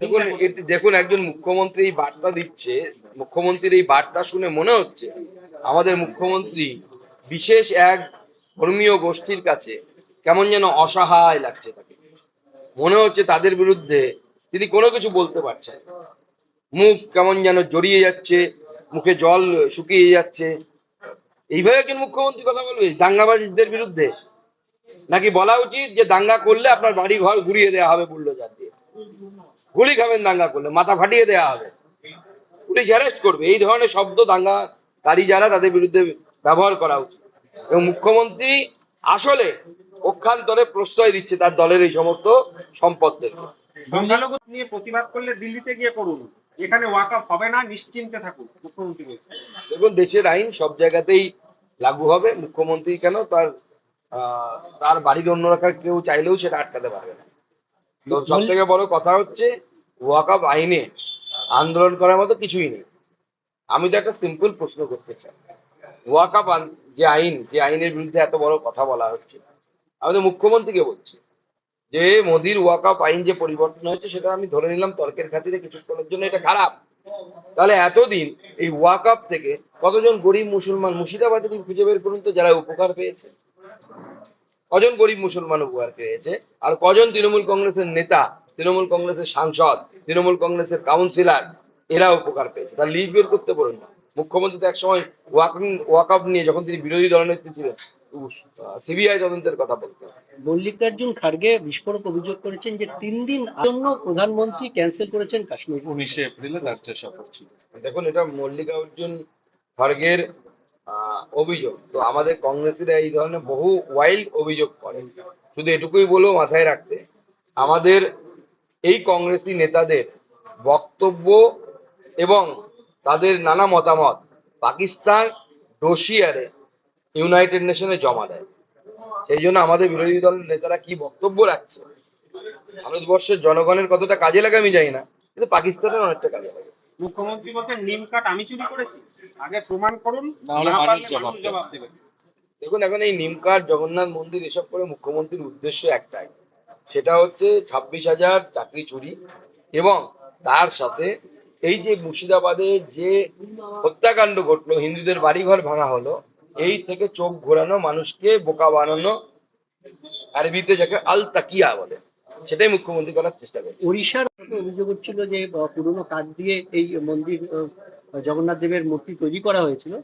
দেখুন দেখুন একজন মুখ্যমন্ত্রী এই বার্তা দিচ্ছে মুখ্যমন্ত্রীর এই বার্তা শুনে মনে হচ্ছে আমাদের মুখ্যমন্ত্রী বিশেষ এক ধর্মীয় গোষ্ঠীর কাছে কেমন যেন অসহায় লাগছে তাকে। মনে হচ্ছে তাদের বিরুদ্ধে তিনি কোনো কিছু বলতে পারছেন মুখ কেমন যেন জড়িয়ে যাচ্ছে মুখে জল শুকিয়ে যাচ্ছে। এইভাবে একজন মুখ্যমন্ত্রী কথা বলবে দাঙ্গাবাজীদের বিরুদ্ধে? নাকি বলা উচিত যে দাঙ্গা করলে আপনার বাড়ি ঘর ঘুরিয়ে দেওয়া হবে বুল্ডোজার দিয়ে? গুলি খাবেন দাঙ্গা করলে। মাথা ফাটিয়ে দেওয়া হবে। পুলিশ অ্যারেস্ট করবে। এই ধরনের শব্দ দাঙ্গাকারী যারা তাদের বিরুদ্ধে ব্যবহার করা উচিত। এবং মুখ্যমন্ত্রী আসলে পক্ষান্তরে প্রশ্রয় দিচ্ছে তার দলের এই সমস্ত সম্পদদেরকে সংখ্যালঘু নিয়ে প্রতিবাদ করলে দিল্লিতে গিয়ে করুন। এখানে ওয়াকআপ হবে না নিশ্চিন্তে থাকুন মুখ্যমন্ত্রী দেখুন দেশের আইন সব জায়গাতেই লাগু হবে। মুখ্যমন্ত্রী কেন তার আহ, তার বাড়ির অন্যরা কেউ চাইলেও সেটা আটকাতে পারবে না। সব থেকে বড় কথা হচ্ছে ওয়াকআপ আইনে আন্দোলন করার মতো কিছুই নেই। আমি তো একটা সিম্পল প্রশ্ন করতে চাই। ওয়াকআপ যে আইন যে আইনের বিরুদ্ধে এত বড় কথা বলা হচ্ছে আমি তো মুখ্যমন্ত্রীকে বলছি যে মোদির ওয়াকআপ আইন যে পরিবর্তন হয়েছে সেটা আমি ধরে নিলাম তর্কের খাতিরে কিছুক্ষণের জন্য এটা খারাপ। তাহলে এতদিন এই ওয়াকআপ থেকে কতজন গরিব মুসলমান মুর্শিদাবাদে খুঁজে বের করুন তো যারা উপকার পেয়েছে? কজন গরিব মুসলমান উপকার পেয়েছে? আর কজন তৃণমূল কংগ্রেসের নেতা তৃণমূল কংগ্রেসের সাংসদ তৃণমূল কংগ্রেসের কাউন্সিলর এরা উপকার পেয়েছে? তার লিস্ট বের করতে পারুন না। মুখ্যমন্ত্রী তো একসময় ওয়াকআপ নিয়ে যখন তিনি বিরোধী দলনেত্রী ছিলেন সিবিআই তদন্তের কথা বলতেন মল্লিকার্জুন খার্গে বিস্ফোরক অভিযোগ করেছেন যে তিন দিন জন্য প্রধানমন্ত্রী ক্যান্সেল করেছেন কাশ্মীর। উনিশে এপ্রিলে ছিল। দেখুন এটা মল্লিকার্জুন খড়গের আহ, অভিযোগ। তো আমাদের কংগ্রেসের এই ধরনের বহু ওয়াইল্ড অভিযোগ করে। শুধু এটুকুই বলব মাথায় রাখতে, আমাদের এই কংগ্রেসি নেতাদের বক্তব্য এবং তাদের নানা মতামত পাকিস্তান ডোসিয়ারে ইউনাইটেড নেশনে জমা দেয়। সেই জন্য আমাদের বিরোধী দলের নেতারা কি বক্তব্য রাখছে? ভারতবর্ষের জনগণের কতটা কাজে লাগে আমি জানি না, কিন্তু পাকিস্তানের অনেকটা কাজে লাগে। মুখ্যমন্ত্রী বলছেন নিম কাঠ আমি চুরি করেছি। আগে প্রমাণ করুন জবাব দেবে। দেখুন এখন এই নিমকার জগন্নাথ মন্দির এসব করে মুখ্যমন্ত্রীর উদ্দেশ্য একটাই। সেটা হচ্ছে ছাব্বিশ হাজার চাকরি চুরি এবং তার সাথে এই যে মুর্শিদাবাদে যে হত্যাকাণ্ড ঘটলো হিন্দুদের বাড়িঘর ভাঙা হলো এই থেকে চোখ ঘোরানো মানুষকে বোকা বানানো আরবিতে যাকে আল তাকিয়া বলে। সেটাই মুখ্যমন্ত্রী করার চেষ্টা করে ওড়িশার একটা অভিযোগ হচ্ছিল যে পুরনো কাঠ দিয়ে এই মন্দির জগন্নাথ দেবের মূর্তি তৈরি করা হয়েছিল।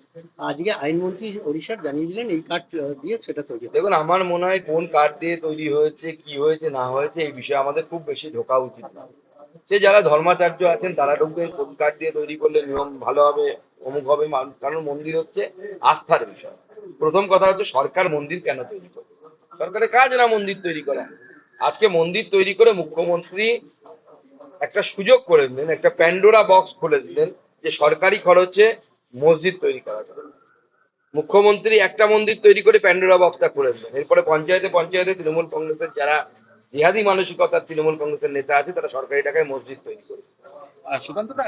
আজকে আইনমন্ত্রী ওড়িশার জানিয়ে দিলেন এই কাঠ দিয়ে সেটা তৈরি দেখুন আমার মনে হয় কোন কাঠ দিয়ে তৈরি হয়েছে কি হয়েছে না হয়েছে এই বিষয়ে আমাদের খুব বেশি ঢোকা উচিত না। সে যারা ধর্মাচার্য আছেন তারা ঢুকবেন কোন কাঠ দিয়ে তৈরি করলে নিয়ম ভালো হবে অমুক হবে কারণ মন্দির হচ্ছে আস্থার বিষয়। প্রথম কথা হচ্ছে সরকার মন্দির কেন তৈরি করবে? সরকারের কাজ না মন্দির তৈরি করা। আজকে মন্দির তৈরি করে মুখ্যমন্ত্রী একটা সুযোগ করে দিলেন একটা প্যান্ডোরা বক্স খুলে দিলেন যে সরকারি খরচে মসজিদ তৈরি করা যাবে। মুখ্যমন্ত্রী একটা মন্দির তৈরি করে প্যান্ডোরা বক্সটা খুলে দিলেন। এরপরে পঞ্চায়েতে পঞ্চায়েতে তৃণমূল কংগ্রেসের যারা জিহাদি মানসিকতার তৃণমূল কংগ্রেসের নেতা আছে তারা সরকারি টাকায় মসজিদ তৈরি করে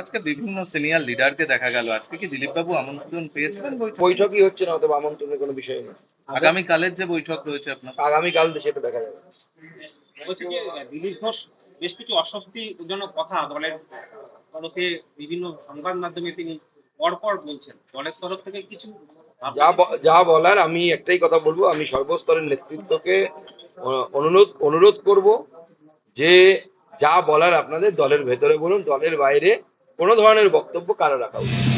আজকে বিভিন্ন সিনিয়র লিডারকে দেখা গেল। আজকে কি দিলীপ বাবু আমন্ত্রণ পেয়েছিলেন বৈঠকই হচ্ছে না অথবা আমন্ত্রণের কোনো বিষয় নেই আগামীকালের যে বৈঠক রয়েছে আপনার আগামীকাল সেটা দেখা যাবে। বলছি যে দিলীপ ঘোষ বেশ কিছু অস্বস্তিজনক কথা দলের তরফে বিভিন্ন সংবাদ মাধ্যমে তিনি পরপর বলছেন। দলের তরফ থেকে কিছু যা যা বলার আমি একটাই কথা বলব আমি সর্বস্তরের নেতৃত্বকে অনুরোধ অনুরোধ করব যে যা বলার আপনাদের দলের ভেতরে বলুন দলের বাইরে কোনো ধরনের বক্তব্য কারও রাখা উচিত।